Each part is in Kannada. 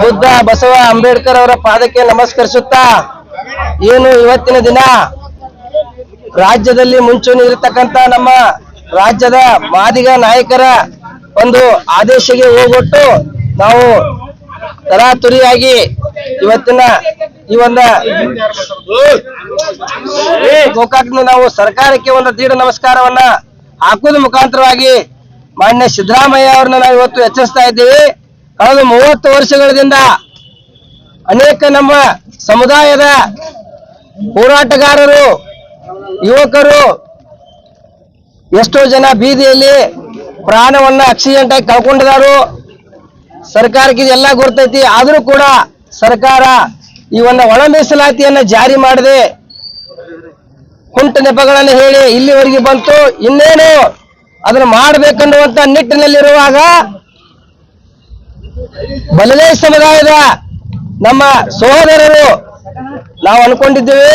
ಬುದ್ಧ ಬಸವ ಅಂಬೇಡ್ಕರ್ ಅವರ ಪಾದಕ್ಕೆ ನಮಸ್ಕರಿಸುತ್ತಾ ಏನು ಇವತ್ತಿನ ದಿನ? ರಾಜ್ಯದಲ್ಲಿ ಮುಂಚೂಣಿ ಇರತಕ್ಕಂತ ನಮ್ಮ ರಾಜ್ಯದ ಮಾದಿಗ ನಾಯಕರ ಒಂದು ಆದೇಶಕ್ಕೆ ಹೋಗೊಟ್ಟು ನಾವು ತರಾತುರಿಯಾಗಿ ಇವತ್ತಿನ ಈ ಒಂದು ಗೋಕಾಕ್ನ ನಾವು ಸರ್ಕಾರಕ್ಕೆ ಒಂದು ದೀಢ ನಮಸ್ಕಾರವನ್ನ ಹಾಕುವುದ ಮುಖಾಂತರವಾಗಿ ಮಾನ್ಯ ಸಿದ್ದರಾಮಯ್ಯ ಅವ್ರನ್ನ ನಾವು ಇವತ್ತು ಎಚ್ಚರಿಸ್ತಾ ಇದ್ದೀವಿ. ಕಳೆದ ಮೂವತ್ತು ವರ್ಷಗಳಿಂದ ಅನೇಕ ನಮ್ಮ ಸಮುದಾಯದ ಹೋರಾಟಗಾರರು, ಯುವಕರು ಎಷ್ಟೋ ಜನ ಬೀದಿಯಲ್ಲಿ ಪ್ರಾಣವನ್ನ ಆಕ್ಸಿಡೆಂಟ್ ಆಗಿ ಕಳ್ಕೊಂಡಿದಾರು. ಸರ್ಕಾರಕ್ಕೆ ಇದೆಲ್ಲ ಗೊತ್ತೈತಿ ಆದರೂ ಕೂಡ ಸರ್ಕಾರ ಈ ಒಂದು ಒಳ ಮೀಸಲಾತಿಯನ್ನ ಜಾರಿ ಮಾಡದೆ ಕುಂಟ ನೆಪಗಳನ್ನು ಹೇಳಿ ಇಲ್ಲಿವರೆಗೆ ಬಂತು. ಇನ್ನೇನು ಅದನ್ನು ಮಾಡಬೇಕನ್ನುವಂತ ನಿಟ್ಟಿನಲ್ಲಿರುವಾಗ ಬಲದೇ ಸಮುದಾಯದ ನಮ್ಮ ಸಹೋದರರು ನಾವು ಅನ್ಕೊಂಡಿದ್ದೀವಿ,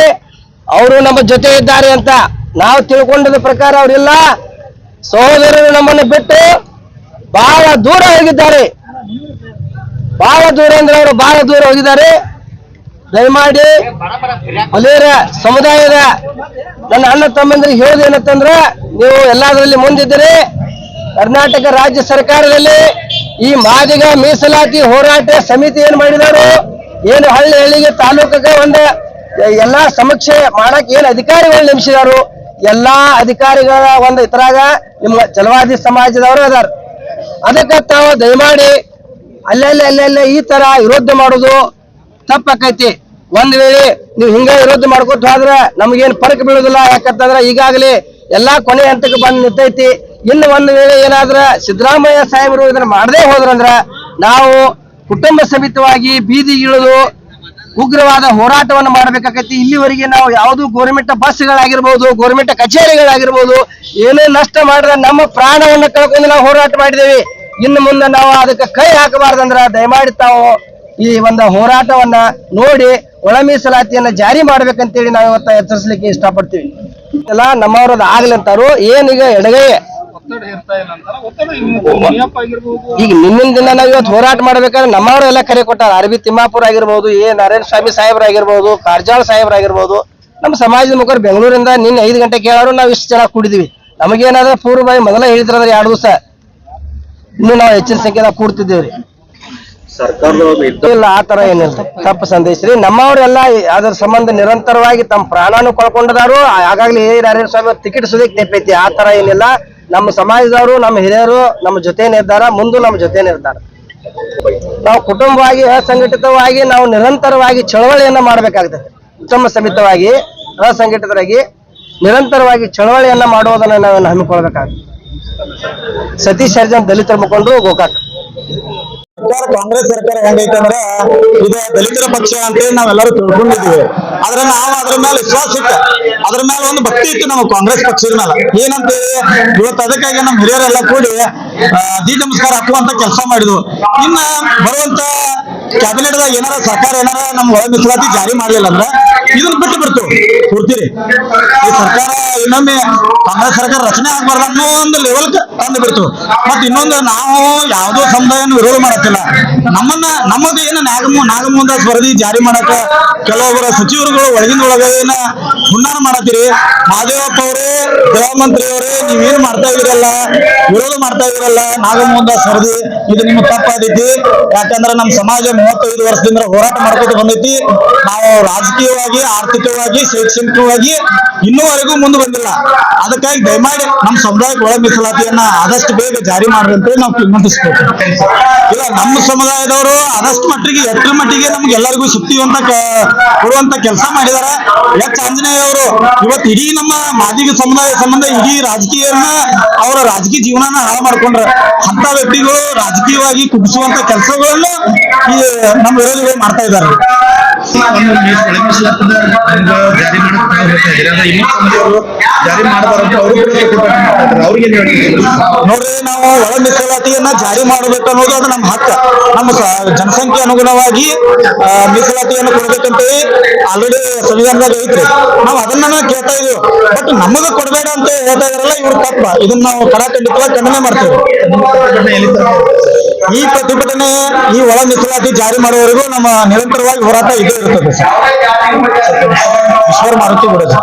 ಅವರು ನಮ್ಮ ಜೊತೆ ಇದ್ದಾರೆ ಅಂತ ನಾವು ತಿಳ್ಕೊಂಡದ ಪ್ರಕಾರ ಅವರಿಲ್ಲ. ಸಹೋದರರು ನಮ್ಮನ್ನು ಬಿಟ್ಟು ಬಹಳ ದೂರ ಹೋಗಿದ್ದಾರೆ. ಬಹಳ ದೂರ ಅಂದ್ರೆ ಅವರು ಬಹಳ ದೂರ ಹೋಗಿದ್ದಾರೆ. ದಯಮಾಡಿ ಅಲೇರ ಸಮುದಾಯದ ನನ್ನ ಅಣ್ಣ ತಮ್ಮಂದ್ರಿಗೆ ಹೇಳೋದೇನಂತಂದ್ರ ನೀವು ಎಲ್ಲದರಲ್ಲಿ ಮುಂದಿದ್ದೀರಿ ಕರ್ನಾಟಕ ರಾಜ್ಯ ಸರ್ಕಾರದಲ್ಲಿ ಈ ಮಾದಿಗ ಮೀಸಲಾತಿ ಹೋರಾಟ ಸಮಿತಿ ಏನ್ ಮಾಡಿದಾರು? ಏನು ಹಳ್ಳಿ ಹಳ್ಳಿಗೆ ತಾಲೂಕಿಗೆ ಒಂದು ಎಲ್ಲಾ ಸಮೀಕ್ಷೆ ಮಾಡಕ್ ಏನ್ ಅಧಿಕಾರಿಗಳು ನೇಮಿಸಿದಾರು? ಎಲ್ಲಾ ಅಧಿಕಾರಿಗಳ ಒಂದು ಇತರಾಗ ನಿಮ್ಮ ಚಲವಾದಿ ಸಮಾಜದವರು ಅದಾರ. ಅದಕ್ಕೆ ತಾವು ದಯಮಾಡಿ ಅಲ್ಲೆಲ್ಲ, ಅಲ್ಲಲ್ಲೇ ಈ ತರ ವಿರೋಧ ಮಾಡೋದು ತಪ್ಪಾಕೈತಿ. ಒಂದ್ ವೇಳೆ ನೀವು ಹಿಂಗ ವಿರೋಧ ಮಾಡ್ಕೊತ ಹೋದ್ರೆ ನಮ್ಗೇನ್ ಫರಕ್ ಬೀಳುದಿಲ್ಲ. ಯಾಕಂತಂದ್ರೆ ಈಗಾಗಲೇ ಎಲ್ಲಾ ಕೊನೆ ಹಂತಕ್ಕೆ ಬಂದ್ ನಿಂತೈತಿ. ಇನ್ನು ಒಂದು ವೇಳೆ ಏನಾದ್ರ ಸಿದ್ದರಾಮಯ್ಯ ಸಾಹೇಬರು ಇದನ್ನ ಮಾಡದೇ ಹೋದ್ರಂದ್ರ ನಾವು ಕುಟುಂಬ ಸಮೇತವಾಗಿ ಬೀದಿಗಿಳಿದು ಉಗ್ರವಾದ ಹೋರಾಟವನ್ನು ಮಾಡಬೇಕಾಗತ್ತೆ ಇಲ್ಲಿವರೆಗೆ ನಾವು ಯಾವುದು ಗೋರ್ಮೆಂಟ್ ಬಸ್ಗಳಾಗಿರ್ಬೋದು ಗೋರ್ಮೆಂಟ್ ಕಚೇರಿಗಳಾಗಿರ್ಬೋದು, ಏನೇ ನಷ್ಟ ಮಾಡಿದ್ರೆ ನಮ್ಮ ಪ್ರಾಣವನ್ನು ಕಳ್ಕೊಂಡು ನಾವು ಹೋರಾಟ ಮಾಡಿದ್ದೇವೆ ಇನ್ನು ಮುಂದೆ ನಾವು ಅದಕ್ಕೆ ಕೈ ಹಾಕಬಾರ್ದಂದ್ರ ದಯಮಾಡಿ ತಾವು ಈ ಒಂದು ಹೋರಾಟವನ್ನ ನೋಡಿ ಒಳ ಮೀಸಲಾತಿಯನ್ನ ಜಾರಿ ಮಾಡ್ಬೇಕಂತೇಳಿ ನಾವು ಇವತ್ತ ಎಚ್ಚರಿಸಲಿಕ್ಕೆ ಇಷ್ಟಪಡ್ತೀವಿ. ಎಲ್ಲ ನಮ್ಮವ್ರದ್ದು ಆಗ್ಲಿ ಅಂತಾರು ಏನೀಗ ಎಡಗೈ. ಒತ್ತಡ ಇರ್ತಾ ಇಲ್ಲ ಅಂತಾರ ಒತ್ತಡ ಇನ್ನು ಮುನಿಯಪ್ಪ ಆಗಿರ್ಬೋದು ಈಗ ನಿನ್ನಿನ ದಿನ ನಾವು ಇವತ್ತು ಹೋರಾಟ ಮಾಡ್ಬೇಕಾದ್ರೆ ನಮ್ಮವರು ಎಲ್ಲ ಕರೆ ಕೊಟ್ಟಾರ. ಅರಬಿ ತಿಮ್ಮಾಪುರ ಆಗಿರ್ಬೋದು ಎ ನಾರಾಯಣ ಸ್ವಾಮಿ ಸಾಹೇಬ್ರಾಗಿರ್ಬೋದು ಕಾರ್ಜಾಳ್ ಸಾಹೇಬ್ರಾಗಿರ್ಬೋದು ನಮ್ಮ ಸಮಾಜದ ಮುಖರು ಬೆಂಗಳೂರಿಂದ ನಿನ್ನೆ ಐದು ಗಂಟೆ ಕೇಳೋರು ನಾವು ಇಷ್ಟು ಜನ ಕೂಡಿದ್ವಿ. ನಮಗೇನಾದ್ರೆ ಪೂರ್ವಭಾವಿ ಮೊದಲ ಹೇಳಿದ್ರಂದ್ರೆ ಎರಡು ದಿವಸ ಇನ್ನು ನಾವು ಹೆಚ್ಚಿನ ಸಂಖ್ಯೆದಾಗ ಕೂಡ್ತಿದ್ದೇವ್ರಿ. ಇಲ್ಲ ಆ ತರ ಏನಿಲ್ಲ. ತಪ್ಪು ಸಂದೇಶ ರೀ. ನಮ್ಮವರೆಲ್ಲ ಅದ್ರ ಸಂಬಂಧ ನಿರಂತರವಾಗಿ ತಮ್ಮ ಪ್ರಾಣಾನು ಕಳ್ಕೊಂಡದಾರು. ಆಗಾಗ್ಲೇ ಏ ನಾರಾಯಣ ಸ್ವಾಮಿ ಟಿಕೆಟ್ ಸುದಕ್ಕೆ ತೆಪ್ಪೈತಿ ಆ ತರ ಏನಿಲ್ಲ. ನಮ್ಮ ಸಮಾಜದವರು, ನಮ್ಮ ಹಿರಿಯರು, ನಮ್ಮ ಜೊತೆನೇ ಇದ್ದಾರ. ಮುಂದೆ ನಮ್ಮ ಜೊತೆನೇ ಇರ್ತಾರ ನಾವು ಕುಟುಂಬವಾಗಿ, ಅಸಂಘಟಿತವಾಗಿ, ನಾವು ನಿರಂತರವಾಗಿ ಚಳವಳಿಯನ್ನ ಮಾಡಬೇಕಾಗ್ತದೆ. ಉತ್ತಮ ಸಮಿತವಾಗಿ, ಅಸಂಘಟಿತರಾಗಿ ನಿರಂತರವಾಗಿ ಚಳವಳಿಯನ್ನ ಮಾಡುವುದನ್ನು ನಾವು ಹಮ್ಮಿಕೊಳ್ಬೇಕಾಗ್ತದೆ ಸತೀಶ್ ಸರ್ಜನ್ ದಲಿತರ ಮುಖಂಡರು, ಗೋಕಾಕ್. ಸರ್ಕಾರ, ಕಾಂಗ್ರೆಸ್ ಸರ್ಕಾರ ಹೆಂಗೈತೆ ಅಂದ್ರೆ ಇದು ದಲಿತರ ಪಕ್ಷ ಅಂತೇಳಿ ನಾವೆಲ್ಲರೂ ತಿಳ್ಕೊಂಡಿದ್ದೀವಿ. ಆದ್ರೆ ನಾವು ಅದ್ರ ಮೇಲೆ ವಿಶ್ವಾಸ ಇಟ್ಟ. ಅದ್ರ ಮೇಲೆ ಒಂದು ಭಕ್ತಿ ಇತ್ತು ನಮ್ಮ ಕಾಂಗ್ರೆಸ್ ಪಕ್ಷದ ಮೇಲೆ. ಏನಂತೇಳಿ, ಇವತ್ತು ಅದಕ್ಕಾಗಿ ನಮ್ಮ ಹಿರಿಯರೆಲ್ಲ ಕೂಡಿ ದಿ ನಮಸ್ಕಾರ ಹಾಕುವಂತ ಕೆಲಸ ಮಾಡಿದ್ವು. ಇನ್ನ ಬರುವಂತ ಕ್ಯಾಬಿನೆಟ್ ದಾಗ ಏನಾರ ಸರ್ಕಾರ ಏನಾರ ನಮ್ ಒಳ ಮೀಸಲಾತಿ ಜಾರಿ ಮಾಡಲಿಲ್ಲ ಅಂದ್ರೆ ಇದನ್ನ ಬಿಟ್ಟು ಬಿಡ್ತು. ಕೊಡ್ತೀರಿ ಈ ಸರ್ಕಾರ ಇನ್ನೊಮ್ಮೆ ಕಾಂಗ್ರೆಸ್ ಸರ್ಕಾರ ರಚನೆ ಆಗ್ಬಾರ್ದು ಅನ್ನೋ ಒಂದು ಲೆವೆಲ್ ತಂದು ಬಿಡ್ತು. ಮತ್ ಇನ್ನೊಂದು ನಾವು ಯಾವ್ದೋ ಸಮುದಾಯನ ವಿರೋಧ ಮಾಡತ್ತಿಲ್ಲ. ನಮ್ಮನ್ನ ನಮ್ಮದು ಏನು ನಾಗಮ ನಾಗಮುಂದ ಸ್ಪರ್ಧಿ ಜಾರಿ ಮಾಡಕ ಕೆಲವೊಬ್ಬರ ಸಚಿವರುಗಳು ಒಳಗಿನ ಒಳಗೆ ಏನ ಹುನ್ನಾರ ಮಾಡತ್ತೀರಿ. ಮಹಾದೇವಪ್ಪ ಅವರೇ ಗೃಹ ಮಂತ್ರಿ ಅವರೇ, ನೀವೇನ್ ಮಾಡ್ತಾ ಇದ್ರಲ್ಲ? ವಿರೋಧ ಮಾಡ್ತಾ ಇದ್ರಲ್ಲ? ನಾಗಮುಂದ ಸ್ಪರ್ಧಿ ಇದು ನಿಮ್ಮ ತಪ್ಪಾದೈತಿ. ಯಾಕಂದ್ರೆ ನಮ್ಮ ಸಮಾಜ ಮೂವತ್ತೈದು ವರ್ಷದಿಂದ ಹೋರಾಟ ಮಾಡ್ಕೊತ ಬಂದೈತಿ. ನಾವು ರಾಜಕೀಯವಾಗಿ, ಆರ್ಥಿಕವಾಗಿ, ಶೈಕ್ಷಣಿಕವಾಗಿ ಇನ್ನೂವರೆಗೂ ಮುಂದೆ ಬಂದಿಲ್ಲ. ಅದಕ್ಕಾಗಿ ದಯಮಾಡಿ ನಮ್ಮ ಸಮುದಾಯಕ್ಕೆ ಒಳ ಮೀಸಲಾತಿಯನ್ನ ಆದಷ್ಟು ಬೇಗ ಜಾರಿ ಮಾಡ್ರಿ ಅಂತ ನಾವು ವಿನಂತಿಸ್ಬೇಕು ಇಲ್ಲ, ನಮ್ಮ ಸಮುದಾಯದವರು ಆದಷ್ಟು ಮಟ್ಟಿಗೆ ಎಷ್ಟರ ಮಟ್ಟಿಗೆ ನಮ್ಗೆಲ್ಲರಿಗೂ ಶಕ್ತಿವಂತ ಕ- ಕೊಡುವಂತ ಕೆಲಸ ಮಾಡಿದಾರೆ. ಎಚ್. ಆಂಜನೇಯ ಅವರು ಇವತ್ತು ಇಡೀ ನಮ್ಮ ಮಾದಿಗ ಸಮುದಾಯ ಸಂಬಂಧ ಇಡೀ ರಾಜಕೀಯನ್ನ ಅವರ ರಾಜಕೀಯ ಜೀವನನ ಹಾಳು ಮಾಡ್ಕೊಂಡ್ರೆ. ಅಂತ ವ್ಯಕ್ತಿಗಳು ರಾಜಕೀಯವಾಗಿ ಕುಗ್ಗಿಸುವಂತ ಕೆಲಸಗಳನ್ನು ಈ ನಮ್ಮ ವಿರೋಧಿಗಳು ಮಾಡ್ತಾ ಇದ್ದಾರೆ. ನೋಡ್ರಿ, ನಾವು ಒಳ ಮೀಸಲಾತಿಯನ್ನ ಜಾರಿ ಮಾಡಬೇಕು ಅನ್ನೋದು ಅದು ನಮ್ಮ ಹಕ್ಕ. ನಮ್ಮ ಜನಸಂಖ್ಯೆ ಅನುಗುಣವಾಗಿ ಮೀಸಲಾತಿಯನ್ನು ಕೊಡ್ಬೇಕಂತ ಆಲ್ರೆಡಿ ಸಂವಿಧಾನದಾಗ ಐತ್ರಿ. ನಾವು ಅದನ್ನ ಕೇಳ್ತಾ ಇದೀವಿ. ಬಟ್ ನಮಗ ಕೊಡಬೇಡ ಅಂತ ಹೇಳ್ತಾ ಇದಾರಲ್ಲ, ಇವ್ರು ತಪ್ಪ. ಇದನ್ನ ನಾವು ಕಡಾಖಂಡಿತವಾಗಿ ಖಂಡನೆ ಮಾಡ್ತೇವೆ. ಈ ಪ್ರತಿಭಟನೆ ಈ ಒಳ ಮೀಸಲಾತಿ ಜಾರಿ ಮಾಡುವವರೆಗೂ ನಮ್ಮ ನಿರಂತರವಾಗಿ ಹೋರಾಟ ಇದೇ ಇರುತ್ತದೆ ಸರ್. ಈಶ್ವರ ಮಾರುತಿ ಗುಡಜಿ